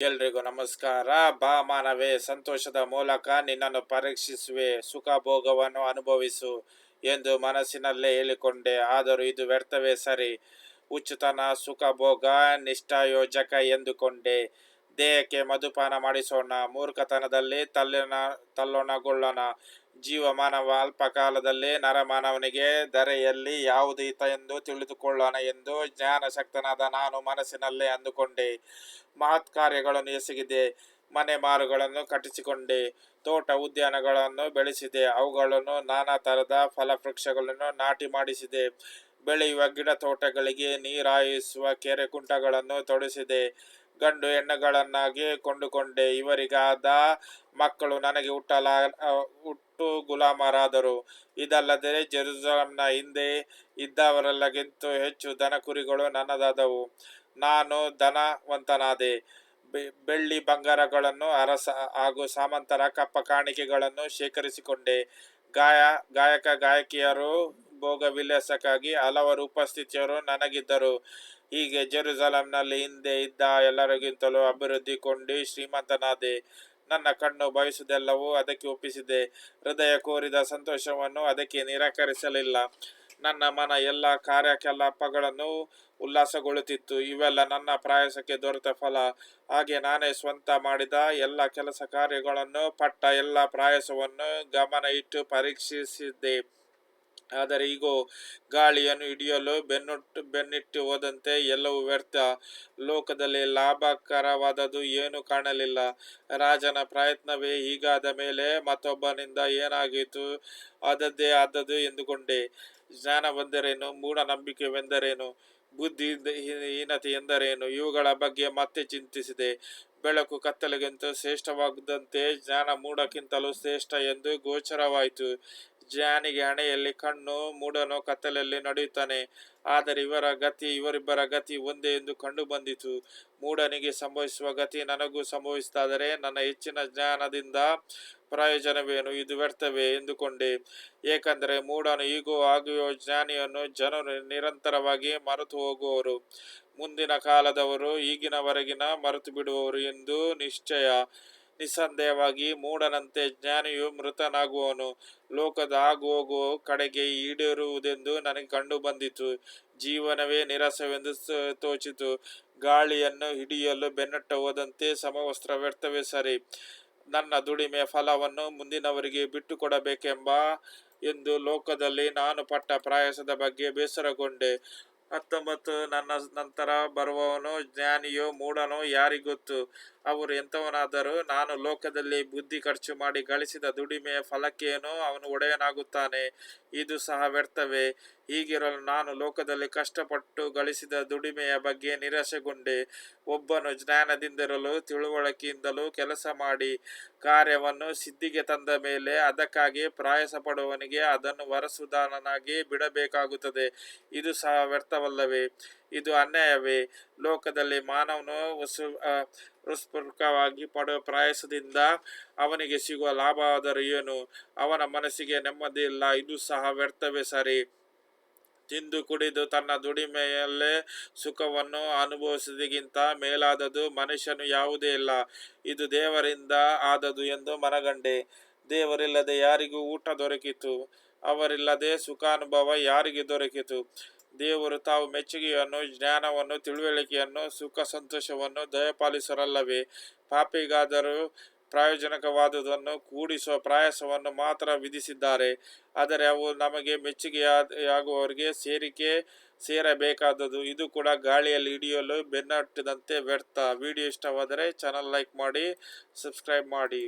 ಎಲ್ರಿಗೂ ನಮಸ್ಕಾರ. ಬಾ ಮಾನವೇ ಸಂತೋಷದ ಮೂಲಕ ನಿನ್ನನ್ನು ಪರೀಕ್ಷಿಸುವೆ ಸುಖ ಭೋಗವನ್ನು ಅನುಭವಿಸು ಎಂದು ಮನಸ್ಸಿನಲ್ಲೇ ಹೇಳಿಕೊಂಡೆ. ಆದರೂ ಇದು ವ್ಯರ್ಥವೇ ಸರಿ. ಉಚ್ಚುತನ ಸುಖ ಭೋಗ ನಿಷ್ಠಾಯೋಜಕ ಎಂದುಕೊಂಡೆ. ದೇಹಕ್ಕೆ ಮಧುಪಾನ ಮಾಡಿಸೋಣ. ಮೂರ್ಖತನದಲ್ಲಿ ತಲ್ಲಿನ ತಲ್ಲೊಣಗೊಳ್ಳೋಣ. ಜೀವಮಾನವ ಅಲ್ಪಕಾಲದಲ್ಲಿ ನರಮಾನವನಿಗೆ ಯಾವುದು ಹಿತ ಎಂದು ತಿಳಿದುಕೊಳ್ಳೋಣ ಎಂದು ಜ್ಞಾನಶಕ್ತನಾದ ನಾನು ಮನಸ್ಸಿನಲ್ಲೇ ಅಂದುಕೊಂಡೆ. ಮಹತ್ ಕಾರ್ಯಗಳನ್ನು ಎಸಗಿದೆ ಮನೆ ಮಾರುಗಳನ್ನು ಕಟ್ಟಿಸಿಕೊಂಡೆ. ತೋಟ ಉದ್ಯಾನಗಳನ್ನು ಬೆಳೆಸಿದೆ. ಅವುಗಳನ್ನು ನಾನಾ ಥರದ ಫಲವೃಕ್ಷಗಳನ್ನು ನಾಟಿ ಮಾಡಿಸಿದೆ. ಬೆಳೆಯುವ ಗಿಡ ತೋಟಗಳಿಗೆ ನೀರಾಯಿಸುವ ಕೆರೆ ಕುಂಟಗಳನ್ನು ತೊಡಿಸಿದೆ. ಗಂಡು ಹೆಣ್ಣುಗಳನ್ನಾಗಿ ಕೊಂಡುಕೊಂಡೆ. ಇವರಿಗಾದ ಮಕ್ಕಳು ನನಗೆ ಹುಟ್ಟಲ, ಹುಟ್ಟು ಗುಲಾಮರಾದರು. ಇದಲ್ಲದೆ ಜೆರುಸಲಂನ ಹಿಂದೆ ಇದ್ದವರೆಲ್ಲಗಿಂತ ಹೆಚ್ಚು ದನ ಕುರಿಗಳು ನನ್ನದಾದವು. ನಾನು ಧನವಂತನಾದೆ. ಬೆಳ್ಳಿ ಬಂಗಾರಗಳನ್ನು ಅರಸ ಹಾಗೂ ಸಾಮಂತರ ಕಪ್ಪ ಕಾಣಿಕೆಗಳನ್ನು ಶೇಖರಿಸಿಕೊಂಡೆ. ಗಾಯ, ಗಾಯಕ, ಗಾಯಕಿಯರು ಭೋಗವಿಲಾಸಕ್ಕಾಗಿ ಹಲವರು ಉಪಸ್ಥಿತಿಯರು ನನಗಿದ್ದರು. ಹೀಗೆ ಜೆರುಸಲಂನಲ್ಲಿ ಹಿಂದೆ ಇದ್ದ ಎಲ್ಲರಿಗಿಂತಲೂ ಅಭಿವೃದ್ಧಿ ಕೊಂಡು ಶ್ರೀಮಂತನಾದೆ. ನನ್ನ ಕಣ್ಣು ಬಯಸುವುದೆಲ್ಲವೂ ಅದಕ್ಕೆ ಒಪ್ಪಿಸಿದೆ. ಹೃದಯ ಕೋರಿದ ಸಂತೋಷವನ್ನು ಅದಕ್ಕೆ ನಿರಾಕರಿಸಲಿಲ್ಲ. ನನ್ನ ಮನ ಎಲ್ಲ ಕಾರ್ಯಕಲಾಪಗಳನ್ನು ಉಲ್ಲಾಸಗೊಳ್ಳುತ್ತಿತ್ತು. ಇವೆಲ್ಲ ನನ್ನ ಪ್ರಯಾಸಕ್ಕೆ ದೊರೆತ ಫಲ. ಹಾಗೆ ನಾನೇ ಸ್ವಂತ ಮಾಡಿದ ಎಲ್ಲ ಕೆಲಸ ಕಾರ್ಯಗಳನ್ನು ಪಟ್ಟ ಎಲ್ಲ ಪ್ರಯಾಸವನ್ನು ಗಮನ ಇಟ್ಟು ಪರೀಕ್ಷಿಸಿದ್ದೆ. ಆದರೆ ಈಗ ಗಾಳಿಯನ್ನು ಹಿಡಿಯಲು ಬೆನ್ನುಟ್ಟು, ಬೆನ್ನಿಟ್ಟು ಹೋದಂತೆ ಎಲ್ಲವೂ ವ್ಯರ್ಥ. ಲೋಕದಲ್ಲಿ ಲಾಭಕರವಾದದ್ದು ಏನೂ ಕಾಣಲಿಲ್ಲ. ರಾಜನ ಪ್ರಯತ್ನವೇ ಹೀಗಾದ ಮೇಲೆ ಮತ್ತೊಬ್ಬನಿಂದ ಏನಾಗಿತ್ತು ಆದದ್ದೇ ಆದದ್ದು ಎಂದುಕೊಂಡೆ. ಜ್ಞಾನ ಬಂದರೇನು ಮೂಢನಂಬಿಕೆವೆಂದರೇನು? ಬುದ್ಧಿ ಹೀನತೆ ಎಂದರೇನು? ಇವುಗಳ ಬಗ್ಗೆ ಮತ್ತೆ ಚಿಂತಿಸಿದೆ. ಬೆಳಕು ಕತ್ತಲಿಗಿಂತ ಶ್ರೇಷ್ಠವಾಗದಂತೆ ಜ್ಞಾನ ಮೂಡಕ್ಕಿಂತಲೂ ಶ್ರೇಷ್ಠ ಎಂದು ಗೋಚರವಾಯಿತು. ಜ್ಞಾನಿಗೆ ಹಣೆಯಲ್ಲಿ ಕಣ್ಣು, ಮೂಡನು ಕತ್ತಲಲ್ಲಿ ನಡೆಯುತ್ತಾನೆ. ಆದರೆ ಇವರ ಗತಿ, ಇವರಿಬ್ಬರ ಗತಿ ಒಂದೇ ಎಂದು ಕಂಡು ಬಂದಿತು. ಮೂಡನಿಗೆ ಸಂಭವಿಸುವ ಗತಿ ನನಗೂ ಸಂಭವಿಸಿದರೆ ನನ್ನ ಹೆಚ್ಚಿನ ಜ್ಞಾನದಿಂದ ಪ್ರಯೋಜನವೇನು? ಇದು ವ್ಯರ್ಥವೇ? ಎಂದುಕೊಂಡೆ. ಏಕೆಂದರೆ ಮೂಡನು ಈಗೂ ಆಗುವ ಜ್ಞಾನಿಯನ್ನು ಜನರು ನಿರಂತರವಾಗಿ ಮರೆತು ಹೋಗುವವರು ಮುಂದಿನ ಕಾಲದವರು ಈಗಿನವರೆಗಿನ ಮರೆತು ಬಿಡುವವರು ಎಂದು ನಿಶ್ಚಯ. ನಿಸ್ಸಂದೇಹವಾಗಿ ಮೂಡನಂತೆ ಜ್ಞಾನಿಯು ಮೃತನಾಗುವನು ಲೋಕದ ಆಗುಹೋಗುವ ಕಡೆಗೆ ಈಡೇರುವುದೆಂದು ನನಗೆ ಕಂಡು ಬಂದಿತು ಜೀವನವೇ ನಿರಸವೆಂದು ತೋಚಿತು. ಗಾಳಿಯನ್ನು ಹಿಡಿಯಲು ಬೆನ್ನಟ್ಟ ಹೋದಂತೆ ಸಮವಸ್ತ್ರ ವ್ಯರ್ಥವೇ ಸರಿ. ನನ್ನ ದುಡಿಮೆಯ ಫಲವನ್ನು ಮುಂದಿನವರಿಗೆ ಬಿಟ್ಟುಕೊಡಬೇಕೆಂಬ ಎಂದು ಲೋಕದಲ್ಲಿ ನಾನು ಪಟ್ಟ ಪ್ರಯಾಸದ ಬಗ್ಗೆ ಬೇಸರಗೊಂಡೆ. ಹತ್ತೊಂಬತ್ತು ನನ್ನ ನಂತರ ಬರುವವನು, ಜ್ಞಾನಿಯೋ, ಮೂಢನೋ, ಯಾರಿಗೊತ್ತು? ಅವರು ಎಂಥವನಾದರೂ ನಾನು ಲೋಕದಲ್ಲಿ ಬುದ್ಧಿ ಖರ್ಚು ಮಾಡಿ ಗಳಿಸಿದ ದುಡಿಮೆಯ ಫಲಕ್ಕೇನೋ ಅವನು ಒಡೆಯನಾಗುತ್ತಾನೆ. ಇದು ಸಹ ವ್ಯರ್ಥವೇ. ಹೀಗಿರಲು ನಾನು ಲೋಕದಲ್ಲಿ ಕಷ್ಟಪಟ್ಟು ಗಳಿಸಿದ ದುಡಿಮೆಯ ಬಗ್ಗೆ ನಿರಾಶೆಗೊಂಡೆ. ಒಬ್ಬನು ಜ್ಞಾನದಿಂದಿರಲು ತಿಳುವಳಿಕೆಯಿಂದಲೂ ಕೆಲಸ ಮಾಡಿ ಕಾರ್ಯವನ್ನು ಸಿದ್ಧಿಗೆ ತಂದ ಮೇಲೆ ಅದಕ್ಕಾಗಿ ಪ್ರಯಾಸ ಅದನ್ನು ವರಸುದಾನನಾಗಿ ಬಿಡಬೇಕಾಗುತ್ತದೆ. ಇದು ಸಹ ವ್ಯರ್ಥವಲ್ಲವೇ? ಇದು ಅನ್ಯಾಯವೇ? ಲೋಕದಲ್ಲಿ ಮಾನವನು ವಸು ಹೃತ್ಪೂರ್ವಕವಾಗಿ ಪಡುವ ಪ್ರಯಾಸದಿಂದ ಅವನಿಗೆ ಸಿಗುವ ಲಾಭವಾದರೂ ಏನು? ಅವನ ಮನಸ್ಸಿಗೆ ನೆಮ್ಮದಿ ಇಲ್ಲ, ಇದು ಸಹ ವ್ಯರ್ಥವೇ ಸರಿ. ತಿಂದು ಕುಡಿದು ತನ್ನ ದುಡಿಮೆಯಲ್ಲೇ ಸುಖವನ್ನು ಅನುಭವಿಸುವುದಕ್ಕಿಂತ ಮೇಲಾದದು ಮನುಷ್ಯನು ಯಾವುದೇ ಇಲ್ಲ. ಇದು ದೇವರಿಂದ ಆದದು ಎಂದು ಮನಗಂಡೆ. ದೇವರಿಲ್ಲದೆ ಯಾರಿಗೂ ಊಟ ದೊರಕಿತು. ಅವರಿಲ್ಲದೆ ಸುಖಾನುಭವ ಯಾರಿಗೆ ದೊರಕಿತು? ದೇವರು ತಾವು ಮೆಚ್ಚುಗೆಯನ್ನು, ಜ್ಞಾನವನ್ನು, ತಿಳುವಳಿಕೆಯನ್ನು, ಸುಖ ಸಂತೋಷವನ್ನು ದಯಪಾಲಿಸರಲ್ಲವೇ ಪಾಪಿಗಾದರೂ ಪ್ರಾಯೋಜನಕವಾದುದನ್ನು ಕೂಡಿಸುವ ಪ್ರಯಾಸವನ್ನು ಮಾತ್ರ ವಿಧಿಸಿದ್ದಾರೆ. ಆದರೆ ಅವು ನಮಗೆ ಮೆಚ್ಚುಗೆಯಾಗುವವರಿಗೆ ಸೇರಿಕೆ ಸೇರಬೇಕಾದದು. ಇದು ಕೂಡ ಗಾಳಿಯಲ್ಲಿ ಹಿಡಿಯಲು ಬೆನ್ನಟ್ಟಿದಂತೆ ವ್ಯರ್ಥ. ವಿಡಿಯೋ ಇಷ್ಟವಾದರೆ ಚಾನಲ್ ಲೈಕ್ ಮಾಡಿ, ಸಬ್ಸ್ಕ್ರೈಬ್ ಮಾಡಿ.